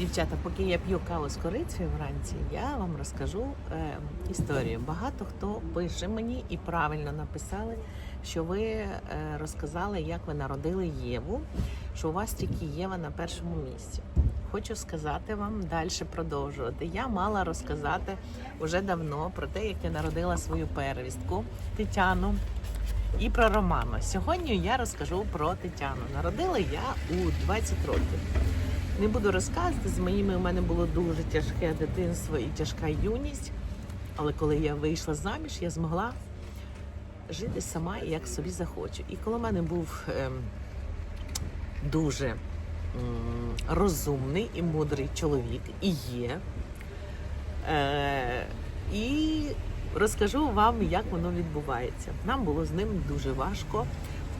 Дівчата, поки я п'ю каву з корицею вранці, я вам розкажу е, історію. Багато хто пише мені і правильно написали, що ви е, розказали, як ви народили Єву, що у вас тільки Єва на першому місці. Хочу сказати вам далі продовжувати. Я мала розказати уже давно про те, як я народила свою первістку Тетяну і про Романа. Сьогодні я розкажу про Тетяну. Народила я у 20 років. Не буду розказувати, з моїми у мене було дуже тяжке дитинство і тяжка юність. Але коли я вийшла заміж, я змогла жити сама як собі захочу. І коли мене був ем, дуже м, розумний і мудрий чоловік, і є. Е, і розкажу вам, як воно відбувається. Нам було з ним дуже важко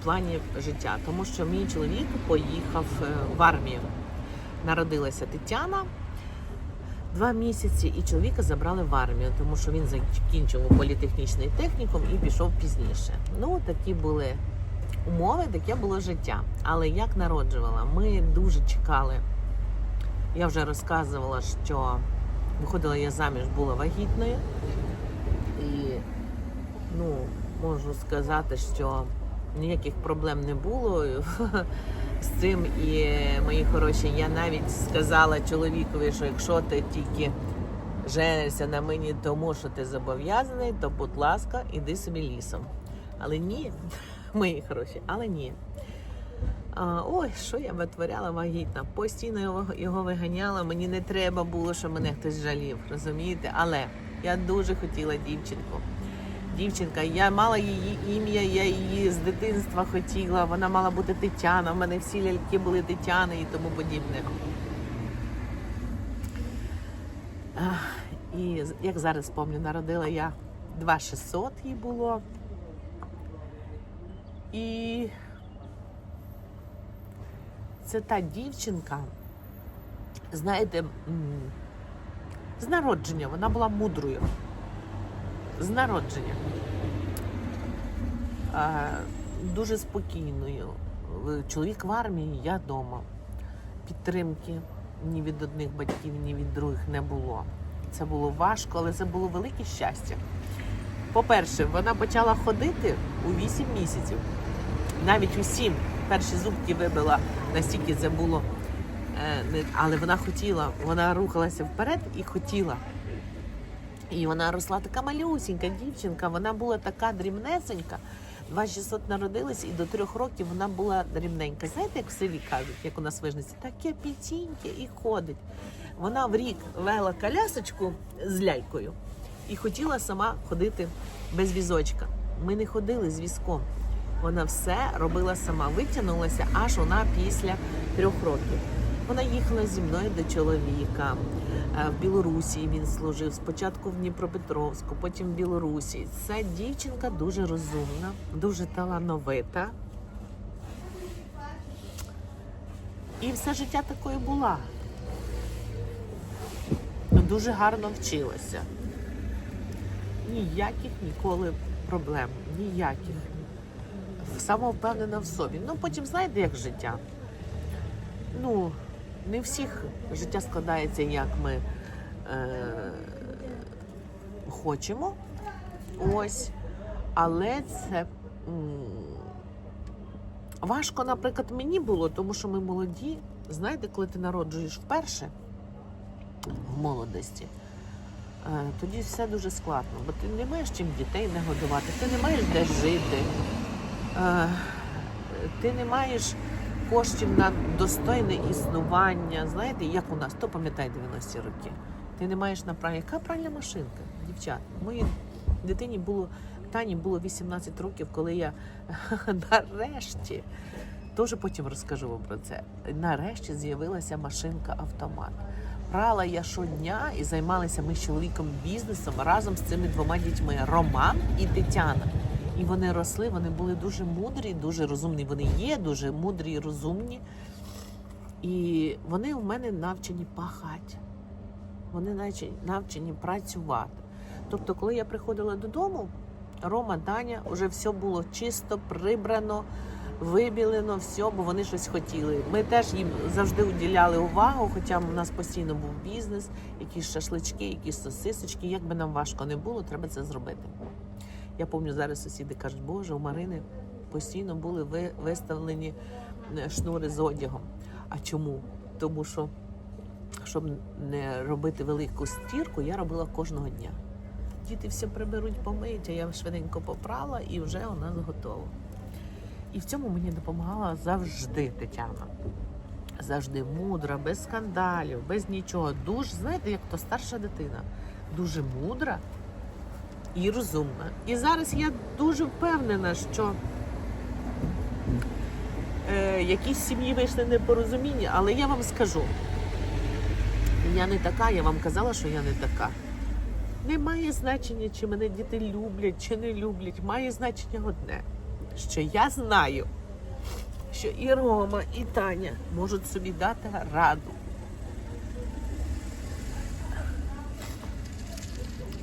в плані життя, тому що мій чоловік поїхав е, в армію. Народилася Тетяна два місяці, і чоловіка забрали в армію, тому що він закінчив політехнічний технікум і пішов пізніше. Ну, такі були умови, таке було життя. Але як народжувала, ми дуже чекали. Я вже розказувала, що виходила я заміж, була вагітною. І ну, можу сказати, що ніяких проблем не було з цим. І мої хороші, я навіть сказала чоловікові, що якщо ти тільки женишся на мені тому, що ти зобов'язаний, то будь ласка, іди собі лісом. Але ні, мої хороші, але ні. А, ой, що я витворяла вагітна. Постійно його, його виганяла. Мені не треба було, щоб мене хтось жалів, розумієте? Але я дуже хотіла дівчинку. Дівчинка, я мала її ім'я, я її з дитинства хотіла. Вона мала бути Тетяна. У мене всі ляльки були Тетяни і тому подібне. І як зараз пам'ятаю, народила я 2600 їй було. І це та дівчинка, знаєте, з народження вона була мудрою. З народження. А, дуже спокійною. Чоловік в армії, я вдома. Підтримки ні від одних батьків, ні від других не було. Це було важко, але це було велике щастя. По-перше, вона почала ходити у 8 місяців. Навіть у 7 перші зубки вибила, настільки це було. е, Але вона хотіла, вона рухалася вперед і хотіла. І вона росла така малюсінька дівчинка, вона була така дрібнесенька. 2600 народилась, і до трьох років вона була дрібненька. Знаєте, як в селі кажуть, як у нас вижниці, таке пітіньке і ходить. Вона в рік вела колясочку з лялькою і хотіла сама ходити без візочка. Ми не ходили з візком. Вона все робила сама, витягнулася аж вона після трьох років. Вона їхала зі мною до чоловіка. Е, В Білорусі він служив спочатку в Дніпропетровську, потім в Білорусі. Ця дівчинка дуже розумна, дуже талановита. І все життя такою була. Дуже гарно вчилася. Ніяких ніколи проблем. Ніяких. Самовпевнена в собі. Ну потім знаєте, як життя. Ну, не всіх життя складається, як ми е, хочемо. Ось. Але це важко, наприклад, мені було, тому що ми молоді. Знаєте, коли ти народжуєш вперше в молодості, е, тоді все дуже складно, бо ти не маєш чим дітей не годувати, ти не маєш де жити, е, ти не маєш коштів на достойне існування. Знаєте, як у нас, хто пам'ятає 90-ті роки? Ти не маєш на пральні. Яка пральна машинка, дівчат? Моїй дитині було Тані було 18 років, коли я нарешті, теж потім розкажу вам про це. Нарешті з'явилася машинка автомат. Прала я щодня і займалися ми з чоловіком бізнесом разом з цими двома дітьми Роман і Тетяна. І вони росли, вони були дуже мудрі, дуже розумні. Вони є дуже мудрі і розумні. І вони у мене навчені пахати. Вони навчені працювати. Тобто, коли я приходила додому, Рома, Даня, вже все було чисто, прибрано, вибілено, все, бо вони щось хотіли. Ми теж їм завжди уділяли увагу, хоча у нас постійно був бізнес, якісь шашлички, якісь сосисочки. Як би нам важко не було, треба це зробити. Я пам'ятаю, зараз сусіди кажуть, боже, у Марини постійно були виставлені е, шнури з одягом. А чому? Тому що, щоб не робити велику стірку, я робила кожного дня. Діти все приберуть, помиють, а я швиденько попрала і вже у нас готово. І в цьому мені допомагала завжди Тетяна. Завжди мудра, без скандалів, без нічого. Дуже, знаєте, як то старша дитина. Дуже мудра і розумна. І зараз я дуже впевнена, що е, якісь сім'ї вийшли непорозуміння, але я вам скажу, я не така, я вам казала, що я не така. Не має значення, чи мене діти люблять, чи не люблять. Має значення одне, що я знаю, що і Рома, і Таня можуть собі дати раду.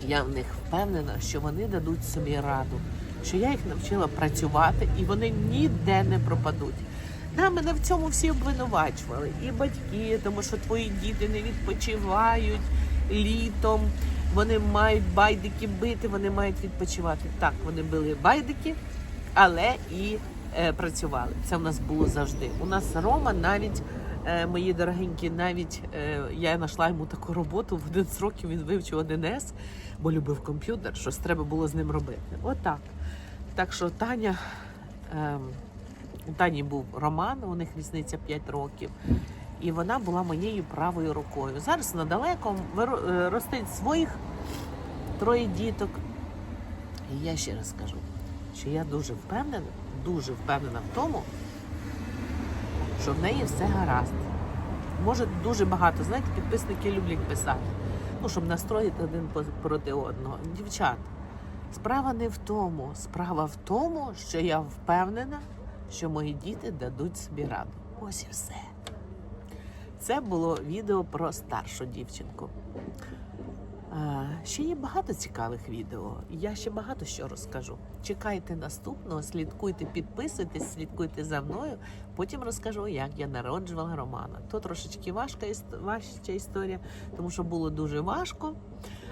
Я в них впевнена, що вони дадуть собі раду, що я їх навчила працювати і вони ніде не пропадуть. Да, мене в цьому всі обвинувачували. І батьки, тому що твої діти не відпочивають літом, вони мають байдики бити, вони мають відпочивати. Так, вони били байдики, але і е, працювали. Це в нас було завжди. У нас Рома навіть. Е, Мої дорогенькі, навіть е, я знайшла йому таку роботу в один з років він вивчив 1С, бо любив комп'ютер, щось треба було з ним робити. Отак. Так що Таня, ем, у Тані був Роман, у них різниця 5 років, і вона була моєю правою рукою. Зараз вона далеко виро- е, ростить своїх троє діток. І я ще раз кажу, що я дуже впевнена, дуже впевнена в тому, що в неї все гаразд. Може, дуже багато, знаєте, підписники люблять писати. Ну, щоб настроїти один проти одного. Дівчат, справа не в тому. Справа в тому, що я впевнена, що мої діти дадуть собі раду. Ось і все. Це було відео про старшу дівчинку. Ще є багато цікавих відео. Я ще багато що розкажу. Чекайте наступного, слідкуйте, підписуйтесь, слідкуйте за мною. Потім розкажу, як я народжувала Романа. То трошечки важка важча історія, тому що було дуже важко.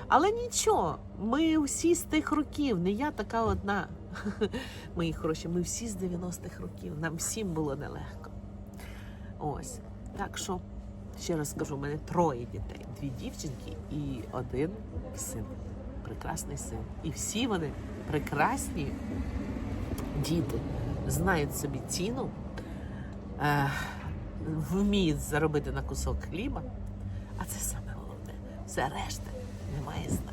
Але нічого, ми всі з тих років, не я така одна. Мої хороші, ми всі з 90-х років. Нам всім було нелегко. Ось. Так що, ще раз скажу, у мене троє дітей: дві дівчинки і один син. Прекрасний син. І всі вони прекрасні діти, знають собі ціну, е, вміють заробити на кусок хліба. А це саме головне. Все решта немає значення.